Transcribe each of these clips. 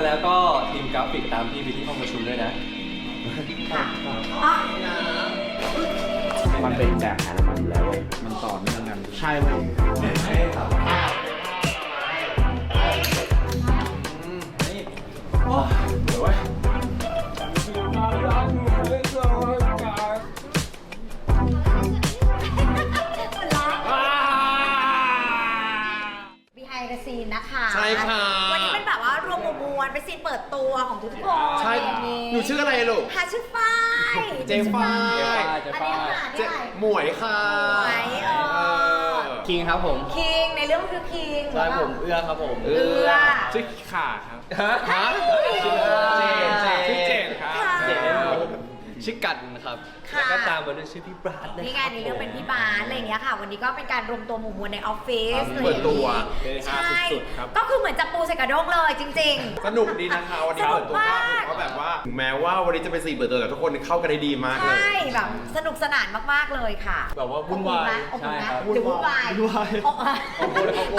มาแล้วก็ทีมกราฟิกตามพี่ไปที่ห้องประชุมด้วยนะมันเป็นแบบนั้นของมันอยู่แล้วเว้ยมันต่อเนื่องกัน ใช่เว้ย ซีนเปิดตัวของทุกคนใช่อย่างนี้หนูชื่ออะไรลูก หาชื่อฝ้ายเจฝ้าย อันนี้ค่ะเจนี่ไหนหมวยค่ะหมวยเออคิงครับผมคิงในเรื่องคือคิง ใช่ผมเอื้อครับผม เอื้อ ชื่อขาครับ ฮะฮะเจนเจนชื่อเจนครับ ค่ะ เจน ชื่อกันครับ ค่ะ แล้วก็ตามมาด้วยชื่อพี่บราสนะนี่ไงในเรื่องเป็นพี่บาสอะไรอย่างเงี้ยค่ะ วันนี้ก็เป็นการรวมตัวหมู่มวลในออฟฟิศเปิดตัวใช่ก็คือเหมือนจับปูใส่กระด้งเลยจริง ๆ สนุกดีนะคะวันนี้สนุเปิกดตัวมาก ก็แบบว่าถึงแม้ว่าวันนี้จะเป็นสี่เปิดตัวแต่ทุกคนเข้ากันได้ดีมากเลยใช่แบบสนุกสนานมากๆเลยค่ะแบบว่าวุ่นวายอบอุ่นไหมใช่ครับหรือวุ่นวายวุ่นวายอบ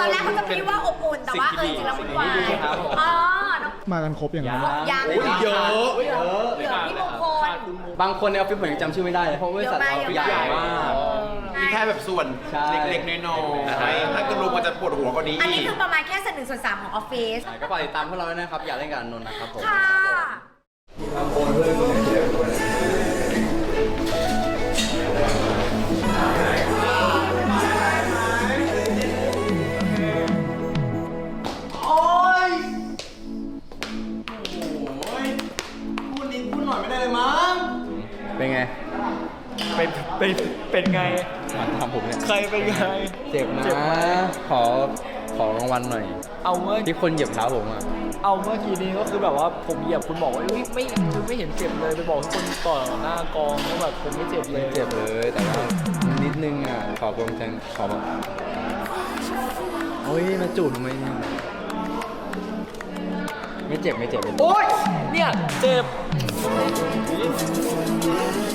ตอนแรกเขาจะคิดว่าอบอุ่นแต่ว่าเออจริงๆแล้ววุ่นวายสิ่งที่ดีครับผมอ๋อน้องมากันครบอย่างนั้น ยังโอ้ยเยอะเหลือเหลือพี่มงคล บางคนในออฟฟิศผมยังจำชื่อไม่ได้เลยเพราะบริษัทเราเยอะใหญ่มากมาก มีแค่แบบส่วนใช่ เล็กๆน้อยๆถ้าเกิดรวมมันจะปวดหัวกว่านี้อันอีนี้กคือประมาณแค่ส่วนหนึ่งส่วนสามของออฟฟิศ ใช่ก็ฝากติดตามพวกเราด้วยนะครับ อยากเล่นกับอานนท์นะครับผม ค่ะเป็น เป็นเป็นไง มาทำผมเนี่ย ใครเป็นไง เจ็บนะ เจ็บไหมขอ ขอรางวัลหน่อย เอาเมื่อที่คนเหยียบเท้าผมอะ เอาเมื่อกี้นี้ก็คือแบบว่าผมเหยียบคุณบอกว่าอุ๊ยไม่คือไม่เห็นเจ็บเลยไปบอกทุกคนต่อหน้ากองว่าแบบผมไม่เจ็บเลย เจ็บเลย แต่ว่านิดนึงอะ ขอกำลังใจขอแบบโอ้ยมาจูบทำไมเนี่ย ไม่เจ็บไม่เจ็บไม่เจ็บโอ๊ยเนี่ยเจ็บ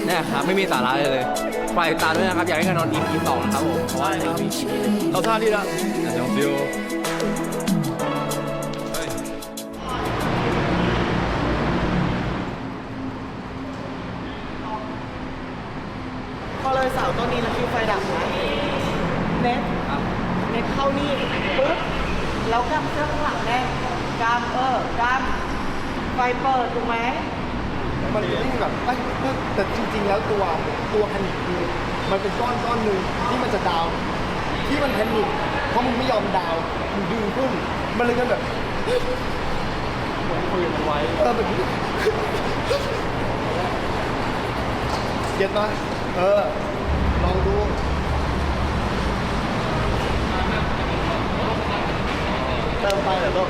เนี่ยครับไม่มีสาระเลยเลยฝากติดตามด้วยนะครับอยากให้กันนอนอีพีสองนะครับผมเพราะว่ายังมีอีพีหนึ่งเอาท่านี้ละอาจจะฟิวพอเลยเสาต้นนี้แล้วคิวไฟดับนะเน็ตเน็ตเข้านี่ปุ๊บแล้วกำเสื้อข้างหลังแน่ กำเออกำไฟเปิดถูกไหมมันจะไม่แบบเอ้ยแต่จริง ๆ แล้วตัวตัวแพนิคคือมันเป็นก้อนก้อนหนึ่งที่มันจะดาวน์ที่มันแพนิคเพราะมึงไม่ยอมดาวน์มึงดึงขึ้น มันเลยกันแบบคุยกันไว้เออแบบนี้เก็ตปะเออลองดู เติมไปเหรอลูก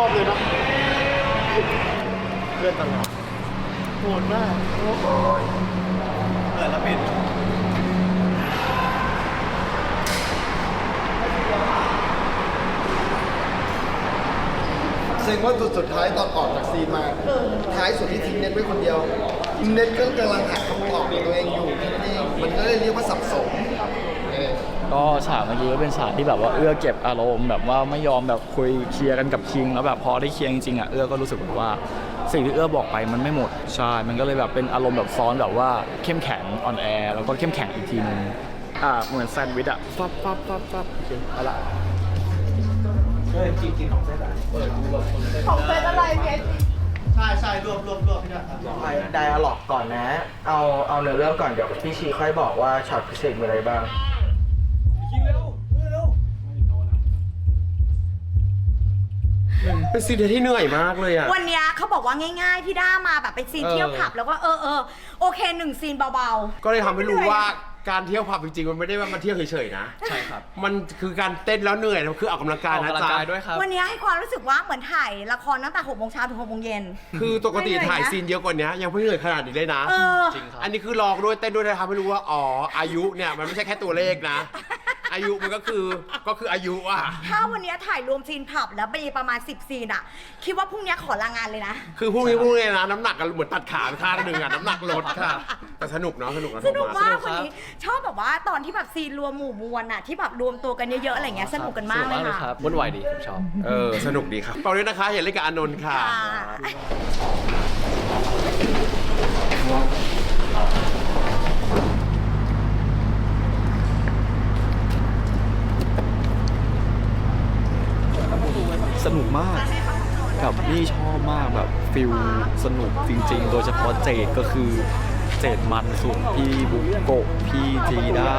อบเลยนะเพื่อนตลอดโหดมากโอ้โหเปิดแล้วปิดเซ็งว่าจุดสุดท้ายตอนออกจากซีนมา ท้ายสุดที่ทิ้งเน็ตไว้คนเดียว เน็ตก็กำลังหาคำตอบของตัวเองอยู่ที่นี่มันก็เลยเรียกว่าสับสนเออ ก็ฉากเมื่อกี้ก็เป็นฉากที่แบบว่าเอื้อเก็บอารมณ์แบบว่าไม่ยอมแบบคุยเคลียร์กันกับคิง แล้วแบบพอได้เคลียร์จริงๆอะเอื้อก็รู้สึกแบบว่าสิ่งที่เอื้อบอกไปมันไม่หมดใช่มันก็เลยแบบเป็นอารมณ์แบบซ้อนแบบว่าเข้มแข็งอ่อนแอแล้วก็เข้มแข็งอีกทีนึงอ่าเหมือนแซนด์วิชอะฟับฟับฟับฟับโอเคเอาละของเป็นอะไรเพียไดอะล็อกก่อนนะ เอาเอาเนื้อเรื่องก่อนเดี๋ยวพี่ชีค่อยบอกว่าช็อตพิเศษมีอะไรบ้าง เป็นซีนที่เหนื่อยมากเลยอะ วันเนี้ยเขาบอกว่าง่ายๆ พี่ด้ามาแบบเป็นซีนเออเที่ยวผับแล้วก็เออเออโอเคหนึ่งซีนเบาก็เลยทำให้รู้ว่าการเที่ยวผับจริงๆ มันไม่ได้ว่ามาเที่ยวเฉยๆนะ ใช่ครับมันคือการเต้นแล้วเหนื่อยมันคือออกกำลังกายออกนะกำลังจ๊ะ กายด้วยครับวันนี้ให้ความรู้สึกว่าเหมือนถ่ายละครตั้งแต่หกโมงเช้าถึงหกโมงเย็น คือปกติไม่เหนื่อยนะ ถ่ายซีนเยอะกว่านี้ยังไม่เหนื่อยขนาดนี้เลยนะ เออ จริงครับอันนี้คือลองด้วยเต้นด้วยทำให้รู้ว่า อ๋อ อายุเนี่ย มันไม่ใช่แค่ตัวเลขนะ อายุมันก็คือก็คืออายุอะ ถ้าวันนี้ถ่ายรวมซีนผับแล้วมีประมาณ 10 ซีนอะคิดว่าพรุ่งนี้ขอลางานเลยนะ คือพรุ่งนี้พรุ่งนี้นะน้ำหนักกันเหมือนตัดขาไปข้างหนึ่งอะน้ำหนักลดค่ะ แต่สนุกเนาะสนุกนะสนุกมากสนุกวันครับนี้ ชอบแบบว่าตอนที่แบบซีนรวมหมู่มวลอะที่แบบรวมตัวกันเยอะๆอะไรเงี้ยสนุกกันมากเลยค่ะ วุ่นวายดีผมชอบ เออสนุกดีครับตอนนี้นะคะอย่าเล่นกับอานนท์ค่ะ ค่ะ สนุกมากแบบนี่ชอบมากแบบฟิลสนุกจริง ๆ โดยเฉพาะเจดก็คือเจดมันสุดพี่บุกโกะพี่จีด้า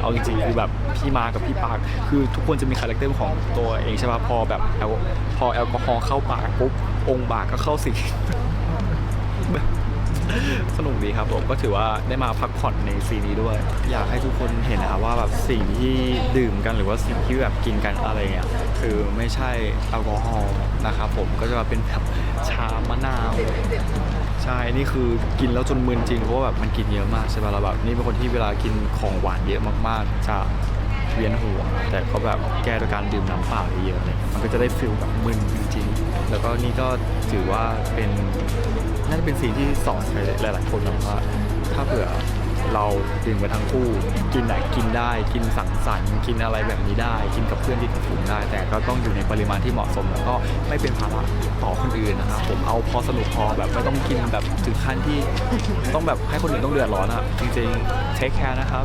เอาจริงๆคือแบบพี่มากับพี่ปากคือทุกคนจะมีคาแรคเตอร์ของตัวเองใช่ป่ะพอแบบแอลพอแอลกอฮอล์เข้าปากปุ๊บองค์บากก็เข้าสิง สนุกดีครับผมก็ถือว่าได้มาพักผ่อนในซีนี้ด้วย อยากให้ทุกคนเห็นนะครับว่าแบบสิ่งที่ดื่มกันหรือว่าสิ่งที่แบบกินกันอะไรเงี้ยคือไม่ใช่แอลกอฮอล์นะครับผมก็จะมาเป็นแบบชามะนาวใช่นี่คือกินแล้วจนมึนจริงเพราะว่าแบบมันกินเยอะมากใช่ไหมเราแบบนี่เป็นคนที่เวลากินของหวานเยอะมากๆจะเวียนหัวแต่ก็แบบแก้ด้วยการดื่มน้ำเปล่าเยอะๆเลยมันก็จะได้ฟิลแบบมึนจริงๆ แล้วก็นี่ก็ถือว่าเป็นน่าจะเป็นสิ่งที่สอนใครหลาย ๆ คนนะว่าถ้าเผื่อเราดื่มไปทั้งคู่ กินไหนกินได้กินสังสรรค์กินอะไรแบบนี้ได้ กินกับเพื่อนที่ถูกได้ แต่ก็ต้องอยู่ในปริมาณที่เหมาะสม แล้วก็ไม่เป็นภาระต่อคนอื่นนะครับผมเอาพอสนุกพอแบบไม่ต้องกินแบบถึงขั้นที่ต้องแบบให้คนอื่นต้องเดือดร้อนอะจริงๆเทคแคร์นะครับ